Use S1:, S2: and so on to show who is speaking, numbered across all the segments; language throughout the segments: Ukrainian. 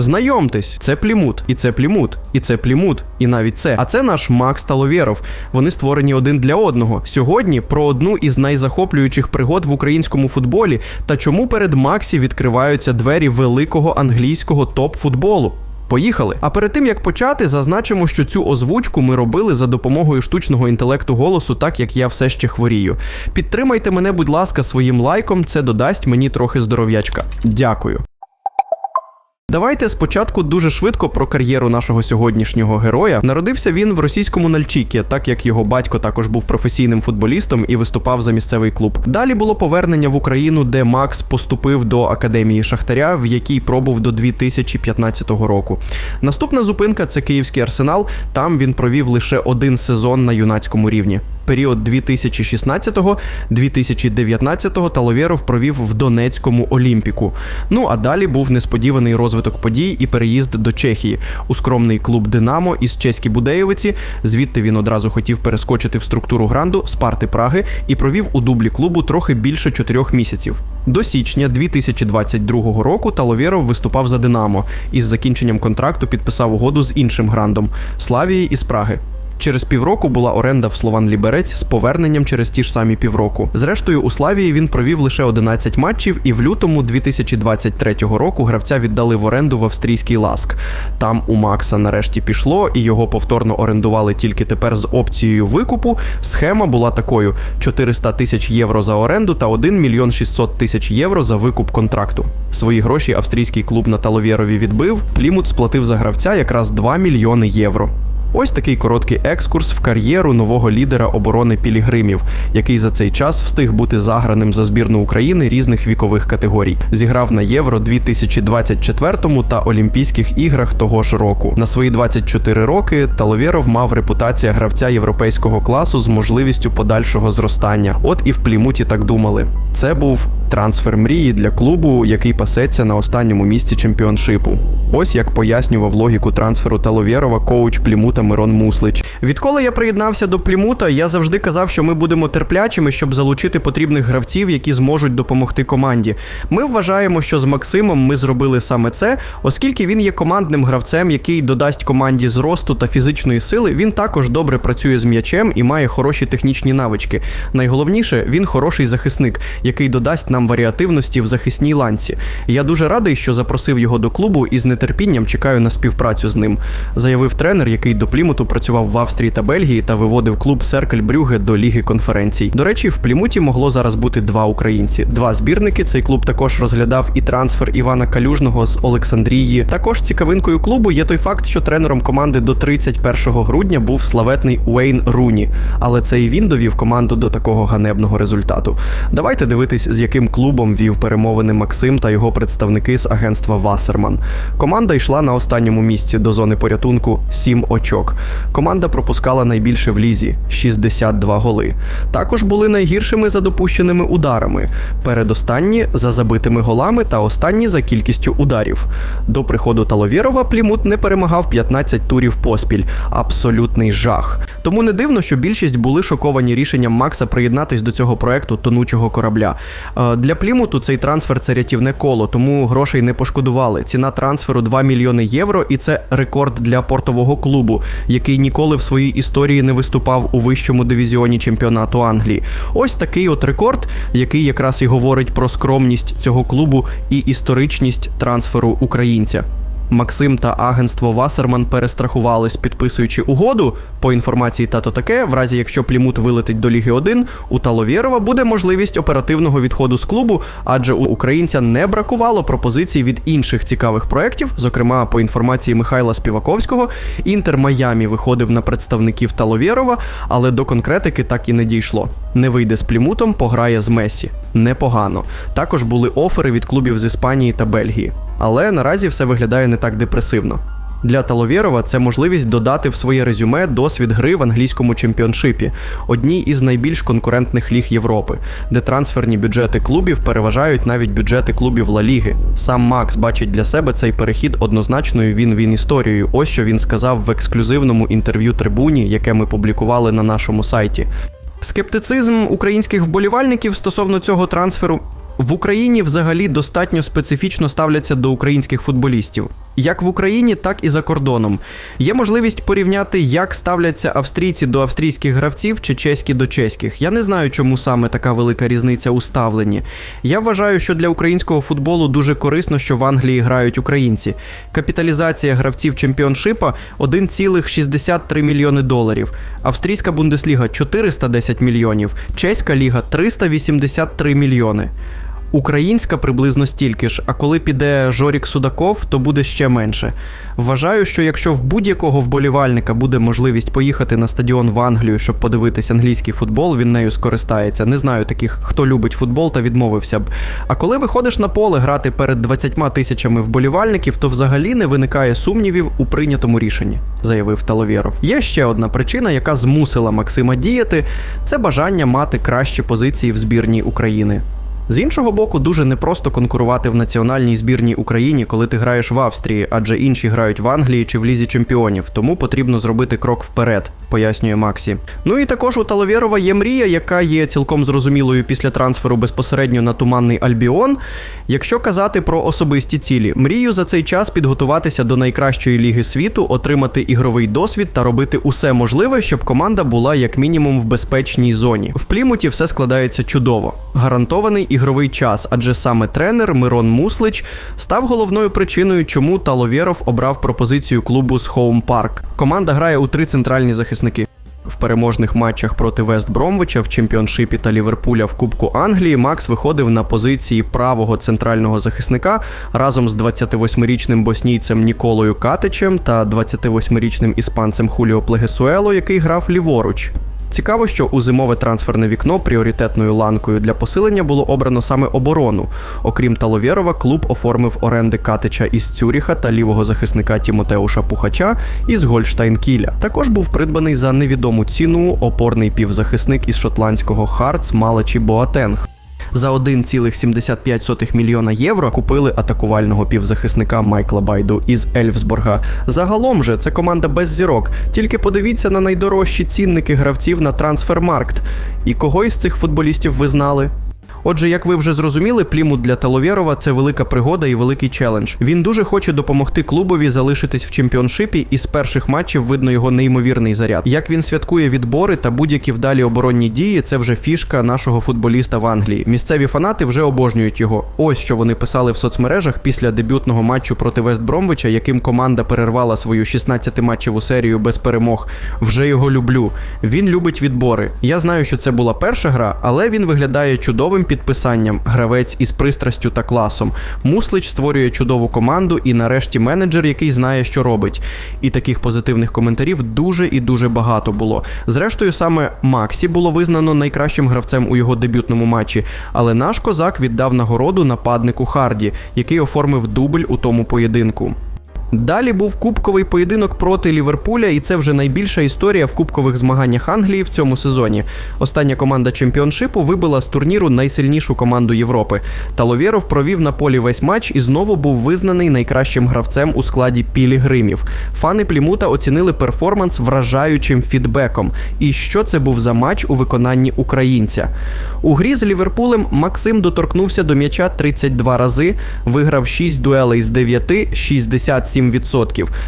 S1: Знайомтесь, це плімут, і це плімут, і це плімут, і навіть це. А це наш Макс Таловєров. Вони створені один для одного. Сьогодні про одну із найзахоплюючих пригод в українському футболі та чому перед Максі відкриваються двері великого англійського топ-футболу. Поїхали. А перед тим як почати, зазначимо, що цю озвучку ми робили за допомогою штучного інтелекту голосу, так як я все ще хворію. Підтримайте мене, будь ласка, своїм лайком, це додасть мені трохи здоров'ячка. Дякую. Давайте спочатку дуже швидко про кар'єру нашого сьогоднішнього героя. Народився він в російському Нальчікі, так як його батько також був професійним футболістом і виступав за місцевий клуб. Далі було повернення в Україну, де Макс поступив до академії Шахтаря, в якій пробув до 2015 року. Наступна зупинка це Київський арсенал. Там він провів лише один сезон на юнацькому рівні. Період 2016-2019 Таловєров провів в Донецькому Олімпіку. Ну а далі був несподіваний розвиток подій і переїзд до Чехії у скромний клуб Динамо із Чеські Будеєвиці. Звідти він одразу хотів перескочити в структуру гранду Спарти Праги і провів у дублі клубу трохи більше чотирьох місяців. До січня 2022 року Таловєров виступав за Динамо і з закінченням контракту підписав угоду з іншим грандом Славії із Праги. Через півроку була оренда в Слован Ліберець з поверненням через ті ж самі півроку. Зрештою, у Славії він провів лише 11 матчів, і в лютому 2023 року гравця віддали в оренду в австрійський ласк. Там у Макса нарешті пішло, і його повторно орендували тільки тепер з опцією викупу. Схема була такою: 400 тисяч євро за оренду та 1 мільйон 600 тисяч євро за викуп контракту. Свої гроші австрійський клуб на Таловєрові відбив. Плімут сплатив за гравця якраз 2 мільйони євро. Ось такий короткий екскурс в кар'єру нового лідера оборони Пілігримів, який за цей час встиг бути заграним за збірну України різних вікових категорій. Зіграв на Євро 2024 та Олімпійських іграх того ж року. На свої 24 роки Таловєров мав репутація гравця європейського класу з можливістю подальшого зростання. От і в Плімуті так думали. Це був трансфер мрії для клубу, який пасеться на останньому місці чемпіоншипу. Ось як пояснював логіку трансферу Таловєрова коуч Плімута Мирон Муслич. Відколи я приєднався до Плімута, я завжди казав, що ми будемо терплячими, щоб залучити потрібних гравців, які зможуть допомогти команді. Ми вважаємо, що з Максимом ми зробили саме це, оскільки він є командним гравцем, який додасть команді зросту та фізичної сили. Він також добре працює з м'ячем і має хороші технічні навички. Найголовніше, він хороший захисник, який додасть нам варіативності в захисній ланці. Я дуже радий, що запросив його до клубу і з нетерпінням чекаю на співпрацю з ним, заявив тренер, який до Плімуту працював в Австрії та Бельгії та виводив клуб Серкель Брюге до Ліги конференцій. До речі, в Плімуті могло зараз бути два українці, два збірники. Цей клуб також розглядав і трансфер Івана Калюжного з Олександрії. Також цікавинкою клубу є той факт, що тренером команди до 31 грудня був славетний Уейн Руні, але це і він довів команду до такого ганебного результату. Давайте дивитись, з яким клубом вів перемовини Максим та його представники з агентства Вассерман. Команда йшла на останньому місці до зони порятунку 7 очок. Команда пропускала найбільше в лізі 62 голи. Також були найгіршими за допущеними ударами. Передостанні за забитими голами та останні за кількістю ударів. До приходу Таловєрова Плімут не перемагав 15 турів поспіль. Абсолютний жах. Тому не дивно, що більшість були шоковані рішенням Макса приєднатись до цього проекту тонучого корабля. Е, Для Плімуту цей трансфер це рятівне коло, тому грошей не пошкодували. Ціна трансферу 2 мільйони євро, і це рекорд для портового клубу, який ніколи в своїй історії не виступав у вищому дивізіоні чемпіонату Англії. Ось такий от рекорд, який якраз і говорить про скромність цього клубу і історичність трансферу українця. Максим та агентство Вассерман перестрахувались, підписуючи угоду. По інформації тато таке, в разі якщо Плімут вилетить до Ліги 1, у Таловєрова буде можливість оперативного відходу з клубу, адже у українця не бракувало пропозицій від інших цікавих проєктів. Зокрема, по інформації Михайла Співаковського, Інтер Майамі виходив на представників Таловєрова, але до конкретики так і не дійшло. Не вийде з Плімутом, пограє з Месі. Непогано. Також були офери від клубів з Іспанії та Бельгії. Але наразі все виглядає не так депресивно. Для Таловєрова це можливість додати в своє резюме досвід гри в англійському чемпіоншипі, одній із найбільш конкурентних ліг Європи, де трансферні бюджети клубів переважають навіть бюджети клубів Ла Ліги. Сам Макс бачить для себе цей перехід однозначною він-він історією. Ось що він сказав в ексклюзивному інтерв'ю трибуні, яке ми публікували на нашому сайті. Скептицизм українських вболівальників стосовно цього трансферу в Україні взагалі достатньо специфічно ставляться до українських футболістів. як в Україні, так і за кордоном. Є можливість порівняти, як ставляться австрійці до австрійських гравців чи чеські до чеських. Я не знаю, чому саме така велика різниця у ставленні. Я вважаю, що для українського футболу дуже корисно, що в Англії грають українці. Капіталізація гравців чемпіоншипа 1,63 мільйони доларів. Австрійська Бундесліга 410 мільйонів, чеська ліга 383 мільйони. Українська приблизно стільки ж, а коли піде Жорік Судаков, то буде ще менше. Вважаю, що якщо в будь-якого вболівальника буде можливість поїхати на стадіон в Англію, щоб подивитись англійський футбол, він нею скористається. Не знаю таких, хто любить футбол та відмовився б. А коли виходиш на поле грати перед 20 тисячами вболівальників, то взагалі не виникає сумнівів у прийнятому рішенні, заявив Таловєров. Є ще одна причина, яка змусила Максима діяти: це бажання мати кращі позиції в збірній України. З іншого боку, дуже непросто конкурувати в національній збірній Україні, коли ти граєш в Австрії, адже інші грають в Англії чи в лізі чемпіонів, тому потрібно зробити крок вперед, пояснює Максі. Ну і також у Таловєрова є мрія, яка є цілком зрозумілою після трансферу безпосередньо на туманний Альбіон. Якщо казати про особисті цілі, мрію за цей час підготуватися до найкращої ліги світу, отримати ігровий досвід та робити усе можливе, щоб команда була як мінімум в безпечній зоні. В Плімуті все складається чудово. Гарантований ігровий час, адже саме тренер Мирон Муслич став головною причиною, чому Таловєров обрав пропозицію клубу з Хоум Парк. Команда грає у три центральні захисники. В переможних матчах проти Вест Бромвича в чемпіоншипі та Ліверпуля в Кубку Англії Макс виходив на позиції правого центрального захисника разом з 28-річним боснійцем Ніколою Катичем та 28-річним іспанцем Хуліо Плегесуело, який грав ліворуч. Цікаво, що у зимове трансферне вікно пріоритетною ланкою для посилення було обрано саме оборону. Окрім Таловєрова, клуб оформив оренди Катича із Цюріха та лівого захисника Тімотеуша Пухача із Гольштайн Кіля. Також був придбаний за невідому ціну опорний півзахисник із шотландського Харц Малачі Боатенг. За 1,75 мільйона євро купили атакувального півзахисника Майкла Байду із Ельфсборга. Загалом же це команда без зірок. Тільки подивіться на найдорожчі цінники гравців на трансфермаркт. І кого із цих футболістів ви знали? Отже, як ви вже зрозуміли, Плімут для Таловєрова це велика пригода і великий челендж. Він дуже хоче допомогти клубові залишитись в чемпіоншипі, і з перших матчів видно його неймовірний заряд. Як він святкує відбори та будь-які вдалі оборонні дії, це вже фішка нашого футболіста в Англії. Місцеві фанати вже обожнюють його. Ось що вони писали в соцмережах після дебютного матчу проти Вест Бромвича, яким команда перервала свою 16-матчеву серію без перемог. Вже його люблю. Він любить відбори. Я знаю, що це була перша гра, але він виглядає чудовим підписанням, гравець із пристрастю та класом. Муслич створює чудову команду і нарешті менеджер, який знає, що робить. І таких позитивних коментарів дуже і дуже багато було. Зрештою, саме Максі було визнано найкращим гравцем у його дебютному матчі, але наш козак віддав нагороду нападнику Харді, який оформив дубль у тому поєдинку. Далі був кубковий поєдинок проти Ліверпуля, і це вже найбільша історія в кубкових змаганнях Англії в цьому сезоні. Остання команда чемпіоншипу вибила з турніру найсильнішу команду Європи. Таловєров провів на полі весь матч і знову був визнаний найкращим гравцем у складі пілігримів. Фани Плімута оцінили перформанс вражаючим фідбеком. І що це був за матч у виконанні українця? У грі з Ліверпулем Максим доторкнувся до м'яча 32 рази, виграв 6 дуелей з 9, 67%.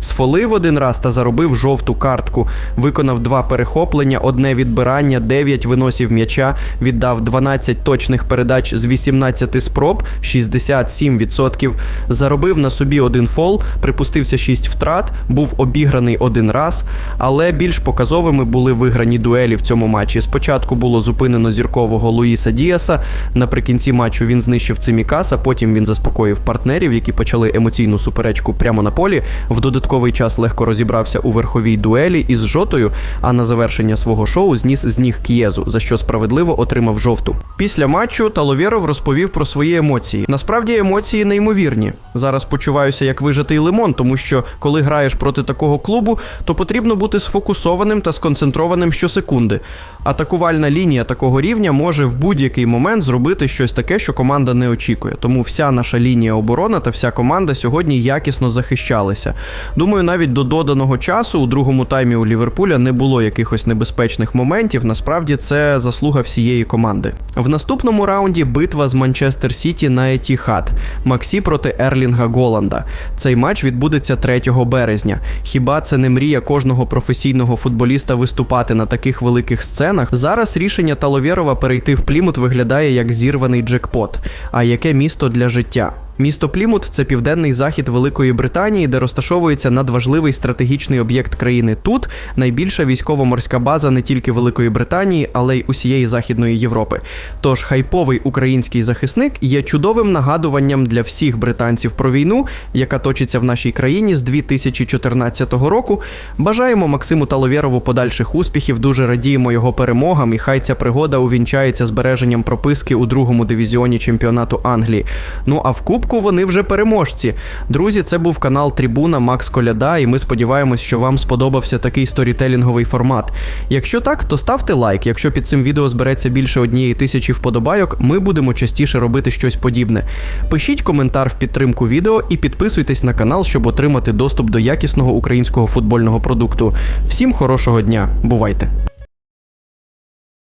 S1: Сфолив один раз та заробив жовту картку. Виконав два перехоплення, одне відбирання, 9 виносів м'яча, віддав 12 точних передач з 18 спроб, 67%. Заробив на собі один фол, припустився 6 втрат, був обіграний один раз, але більш показовими були виграні дуелі в цьому матчі. Спочатку було зупинено зіркового Луїса Діаса. Наприкінці матчу він знищив Цимікаса, потім він заспокоїв партнерів, які почали емоційну суперечку прямо на полі. В додатковий час легко розібрався у верховій дуелі із жотою, а на завершення свого шоу зніс з ніг К'єзу, за що справедливо отримав жовту. Після матчу Таловєров розповів про свої емоції. Насправді емоції неймовірні. Зараз почуваюся як вижатий лимон, тому що коли граєш проти такого клубу, то потрібно бути сфокусованим та сконцентрованим щосекунди. Атакувальна лінія такого рівня може в будь-який момент зробити щось таке, що команда не очікує. Тому вся наша лінія оборони та вся команда сьогодні якісно захищає захищалися. Думаю, навіть до доданого часу у другому таймі у Ліверпуля не було якихось небезпечних моментів. Насправді це заслуга всієї команди. В наступному раунді битва з Манчестер Сіті на Етіхад. Максі проти Ерлінга Голанда. Цей матч відбудеться 3 березня. Хіба це не мрія кожного професійного футболіста виступати на таких великих сценах? Зараз рішення Таловєрова перейти в Плімут виглядає як зірваний джекпот. А яке місто для життя? Місто Плімут це південний захід Великої Британії, де розташовується надважливий стратегічний об'єкт країни. Тут найбільша військово-морська база не тільки Великої Британії, але й усієї Західної Європи. Тож хайповий український захисник є чудовим нагадуванням для всіх британців про війну, яка точиться в нашій країні з 2014 року. Бажаємо Максиму Таловєрову подальших успіхів. Дуже радіємо його перемогам, і хай ця пригода увінчається збереженням прописки у другому дивізіоні чемпіонату Англії. Ну а в Кубку вони вже переможці. Друзі, це був канал Трибуна Макс Коляда, і ми сподіваємось, що вам сподобався такий сторітелінговий формат. Якщо так, то ставте лайк. Якщо під цим відео збереться більше однієї тисячі вподобайок, ми будемо частіше робити щось подібне. Пишіть коментар в підтримку відео і підписуйтесь на канал, щоб отримати доступ до якісного українського футбольного продукту. Всім хорошого дня, бувайте!